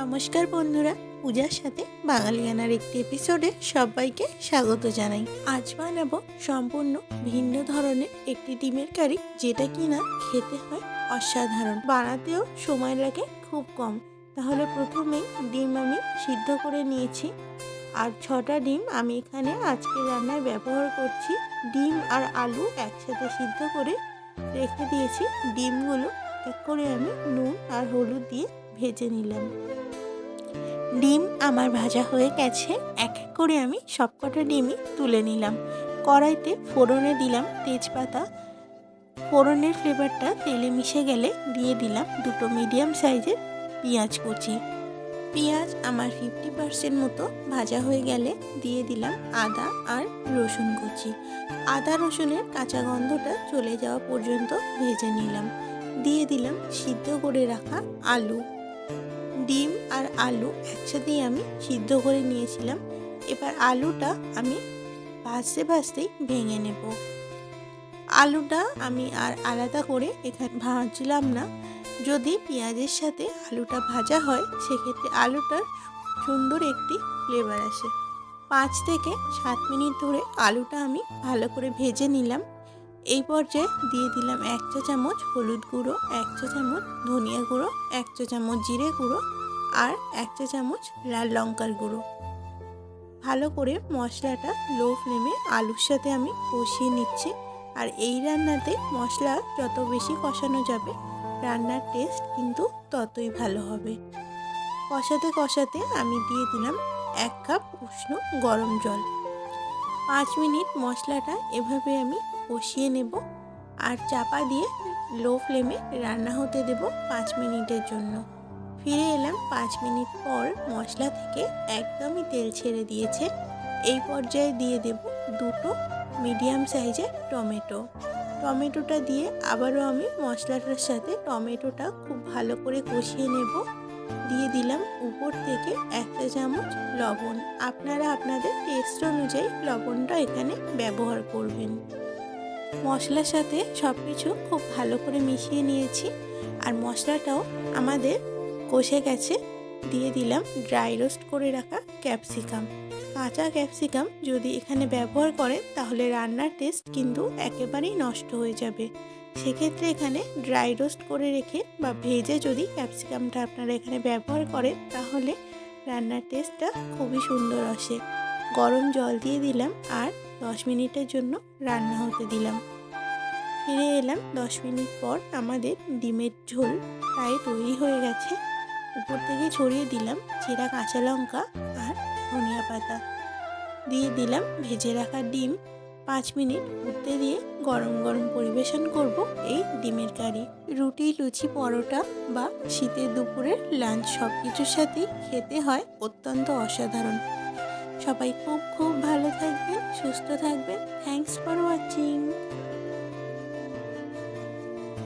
নমস্কার বন্ধুরা, পূজার সাথে বাঙালিয়ানার একটি এপিসোডে সবাইকে স্বাগত জানাই। আজ বানাবো সম্পূর্ণ ভিন্ন ধরনের একটি ডিমের কারি, যেটা কিনা খেতে হয় অসাধারণ। বানাতেও সময় লাগে খুব কম। তাহলে প্রথমেই ডিম আমি সিদ্ধ করে নিয়েছি। আর ছটা ডিম আমি এখানে আজকে রান্নায় ব্যবহার করছি ডিম আর আলু একসাথে সিদ্ধ করে রেখে দিয়েছি। ডিমগুলো এক করে আমি নুন আর হলুদ দিয়ে ভেজে নিলাম। ডিম আমার ভাজা হয়ে গেছে। এক এক করে আমি সবকটা ডিমই তুলে নিলাম। কড়াইতে ফোড়নে দিলাম তেজপাতা। ফোড়নের ফ্লেভারটা তেলে মিশে গেলে দিয়ে দিলাম দুটো মিডিয়াম সাইজের পেঁয়াজ কুচি। পেঁয়াজ আমার ফিফটি পার্সেন্ট মতো ভাজা হয়ে গেলে দিয়ে দিলাম আদা আর রসুন কুচি। আদা রসুনের কাঁচা গন্ধটা চলে যাওয়া পর্যন্ত ভেজে নিলাম। দিয়ে দিলাম সিদ্ধ করে রাখা আলু। ডিম আর আলু একসাথেই আমি সিদ্ধ করে নিয়েছিলাম। এবার আলুটা আমি ভাজতে ভাজতেই ভেঙে নেব। আলুটা আমি আর আলাদা করে এখানে ভাজলাম না। যদি পেঁয়াজের সাথে আলুটা ভাজা হয়, সেক্ষেত্রে আলুটার সুন্দর একটি ফ্লেভার আসে। পাঁচ থেকে সাত মিনিট ধরে আলুটা আমি ভালো করে ভেজে নিলাম। এই পর্যায়ে দিয়ে দিলাম এক চা চামচ হলুদ গুঁড়ো, এক চা চামচ ধনিয়া গুঁড়ো, এক চা চামচ জিরে গুঁড়ো আর এক চা চামচ লাল লঙ্কার গুঁড়ো। ভালো করে মশলাটা লো ফ্লেমে আলুর সাথে আমি কষিয়ে নিচ্ছি। আর এই রান্নাতে মশলা যত বেশি কষানো যাবে, রান্নার টেস্ট কিন্তু ততই ভালো হবে। কষাতে কষাতে আমি দিয়ে দিলাম এক কাপ উষ্ণ গরম জল। পাঁচ মিনিট মশলাটা এভাবে আমি কষিয়ে নেব আর চাপা দিয়ে লো ফ্লেমে রান্না হতে দেব পাঁচ মিনিটের জন্য। ফিরে এলাম পাঁচ মিনিট পর মশলা থেকে একদমই তেল ছেড়ে দিয়েছে। এই পর্যায়ে দিয়ে দেব দুটো মিডিয়াম সাইজের টমেটো। টমেটোটা দিয়ে আবারও আমি মশলাটার সাথে টমেটোটা খুব ভালো করে কষিয়ে নেব। দিয়ে দিলাম উপর থেকে একটা চামচ লবণ। আপনারা আপনাদের টেস্ট অনুযায়ী লবণটা এখানে ব্যবহার করবেন। মশলার সাথে সব কিছু খুব ভালো করে মিশিয়ে নিয়েছি। আর মশলাটাও আমাদের কষে গেছে, দিয়ে দিলাম ড্রাই রোস্ট করে রাখা ক্যাপসিকাম কাঁচা ক্যাপসিকাম যদি এখানে ব্যবহার করেন, তাহলে রান্নার টেস্ট কিন্তু একেবারেই নষ্ট হয়ে যাবে। সেক্ষেত্রে এখানে ড্রাই রোস্ট করে রেখে বা ভেজে যদি ক্যাপসিকামটা আপনারা এখানে ব্যবহার করেন, তাহলে রান্নার টেস্টটা খুবই সুন্দর আসে। গরম জল দিয়ে দিলাম আর দশ মিনিটের জন্য রান্না হতে দিলাম। ফিরে এলাম দশ মিনিট পর আমাদের ডিমের ঝোল প্রায় তৈরি হয়ে গেছে। উপর থেকে ছড়িয়ে দিলাম চেরা কাঁচা লঙ্কা আর ধনিয়া পাতা। দিয়ে দিলাম ভেজে রাখা ডিম। পাঁচ মিনিট উঠতে দিয়ে গরম গরম পরিবেশন করব এই ডিমের কারি। রুটি, লুচি, পরোটা বা শীতের দুপুরের লাঞ্চ সব কিছুর সাথেই খেতে হয় অত্যন্ত অসাধারণ। সবাই খুব খুব ভালো থাকবেন, সুস্থ থাকবেন। Thanks for watching